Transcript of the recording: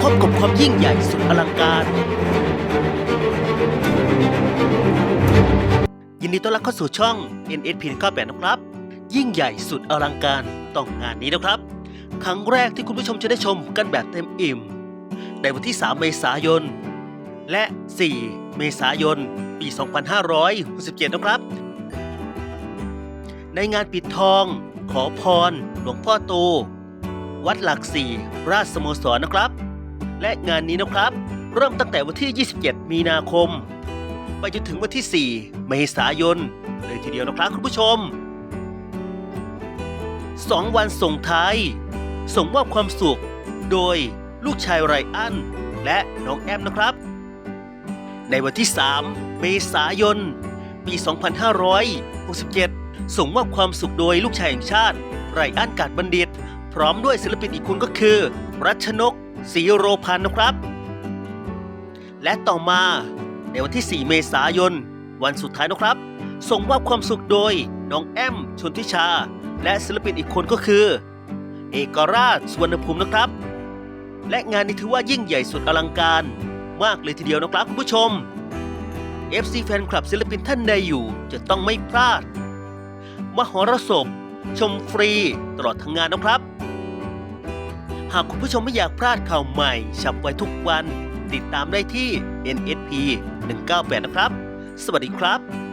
พบกับความยิ่งใหญ่สุดอลังการ ยินดีต้อนรับเข้าสู่ช่อง NSP 98นะครับ ยิ่งใหญ่สุดอลังการต้องงานนี้นะครับ ครั้งแรกที่คุณผู้ชมจะได้ชมกันแบบเต็มอิ่ม ในวันที่ 3 เมษายน และ 4 เมษายน ปี 2567 นะครับ ในงานปิดทอง ขอพร หลวงพ่อโต วัดหลักสี่ราชสโมสรนะครับ และงานนี้นะครับ เริ่มตั้งแต่วันที่ 27 มีนาคม ไปจนถึงวันที่ 4 เมษายน เลยทีเดียวนะครับคุณผู้ชม 2 วันส่งท้าย ส่งมอบความสุข โดยลูกชายไรอัน และน้องแอมนะครับ ในวันที่ 3 เมษายน ปี 2567 ส่งมอบความสุขโดยลูกชายแห่งชาติไรอันกาดบัณฑิต พร้อมด้วยศิลปินอีกคนก็คือ รัชนกศรีโรพันธ์นะครับ และต่อมาในวันที่ 4 เมษายน วันสุดท้ายนะครับ ส่งมอบความสุขโดยน้องแอมชนทิชา และศิลปินอีกคนก็คือ เอกราชสวนภูมินะครับ และงานนี้ถือว่ายิ่งใหญ่สุดอลังการมากเลยทีเดียวนะครับคุณผู้ชม FC แฟนคลับศิลปินท่านใดอยู่จะต้องไม่พลาด มหรสพชมฟรีตลอดทั้งงานนะครับ หากคุณผู้ชมไม่อยากพลาดข่าวใหม่ฉับไวทุกวัน ติดตามได้ที่ NSP 198 นะครับ สวัสดีครับ